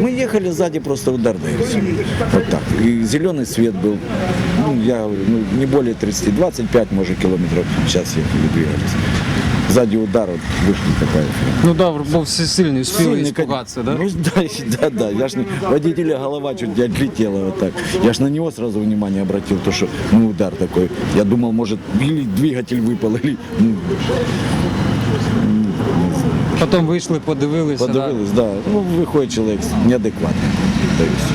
Мы ехали сзади, просто удар да и все. Вот так. И зеленый свет был. Ну, я говорю, ну, не более 30, 25, может, километров в час ехали, двигались. Сзади удар, вот вышли такая. Ну да, успіли Сильный, испугаться, да? Ну да, да, да. Я ж не, водителя голова чуть не отлетела вот так. Я ж на него сразу внимание обратил, то что ну удар такой. Я думал, может, или двигатель выпал, или ну, Потім вийшли, подивилися. да? подивились, да. Ну, выходит человек неадекватный. То есть.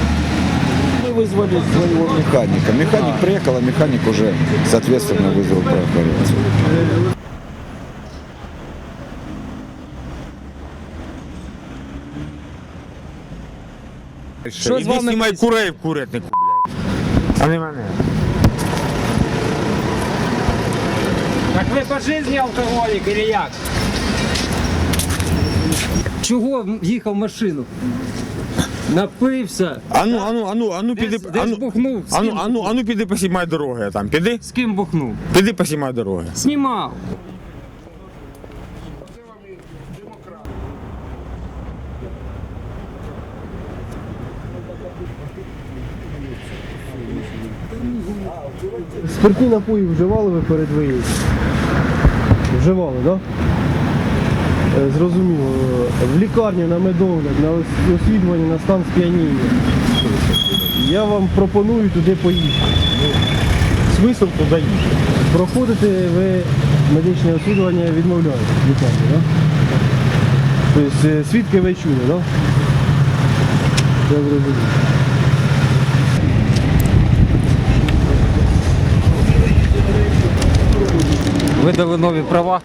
Мы вызвали своего механика. Механик приехал, а механик уже, соответственно, вызвал прооперацию. Що з Іди вами знімай десь? курей в курятнику, блядь. А не мене. Так ви по житті алкоголік или як? Чого їхав в машину? Напився. Ану, ану, ану, ану, піди, Десь- десь ану, бухнув. З ану, ким ану, ану, піди посімай дороги там, піди, З ким бухнув? піди посімай дороги. Знімав. Спиртні напої вживали ви перед виїздом? Вживали, так? Да? Е, Зрозуміло. В лікарню на медогляд, на освідування на стан сп'яніння. Я вам пропоную туди поїхати. Смисл туди їхати. Проходите ви медичне освідування відмовляєте в лікарні, так? Да? Тобто е, свідки ви чули, так? Да? Я зрозумів. Видали нові права.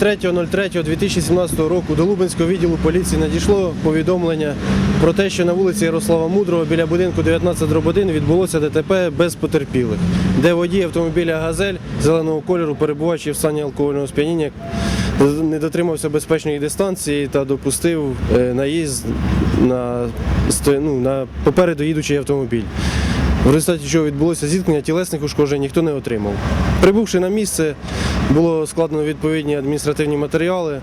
3.03.2017 року до Лубенського відділу поліції надійшло повідомлення про те, що на вулиці Ярослава Мудрого біля будинку 19 відбулося ДТП без потерпілих, де водій автомобіля Газель зеленого кольору, перебуваючи в стані алкогольного сп'яніння, не дотримався безпечної дистанції та допустив е, наїзд на, ну, на попереду їдучий автомобіль. В результаті чого відбулося зіткнення, тілесних ушкоджень ніхто не отримав. Прибувши на місце, було складено відповідні адміністративні матеріали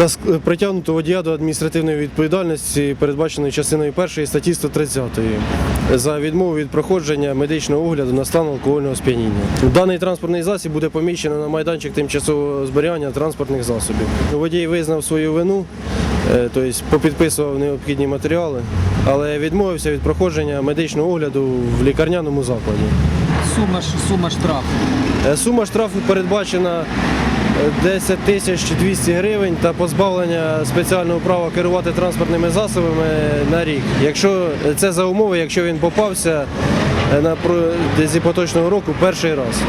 та притягнуто водія до адміністративної відповідальності, передбаченої частиною 1 статті 130 за відмову від проходження медичного огляду на стан алкогольного сп'яніння. Даний транспортний засіб буде поміщено на майданчик тимчасового зберігання транспортних засобів. Водій визнав свою вину, тобто попідписував необхідні матеріали, але відмовився від проходження медичного огляду в лікарняному закладі. Сума, сума штрафу. Е, Сума штрафу передбачена е, 10 тисяч 200 гривень та позбавлення спеціального права керувати транспортними засобами на рік. Якщо е, це за умови, якщо він попався е, на протязі поточного року перший раз.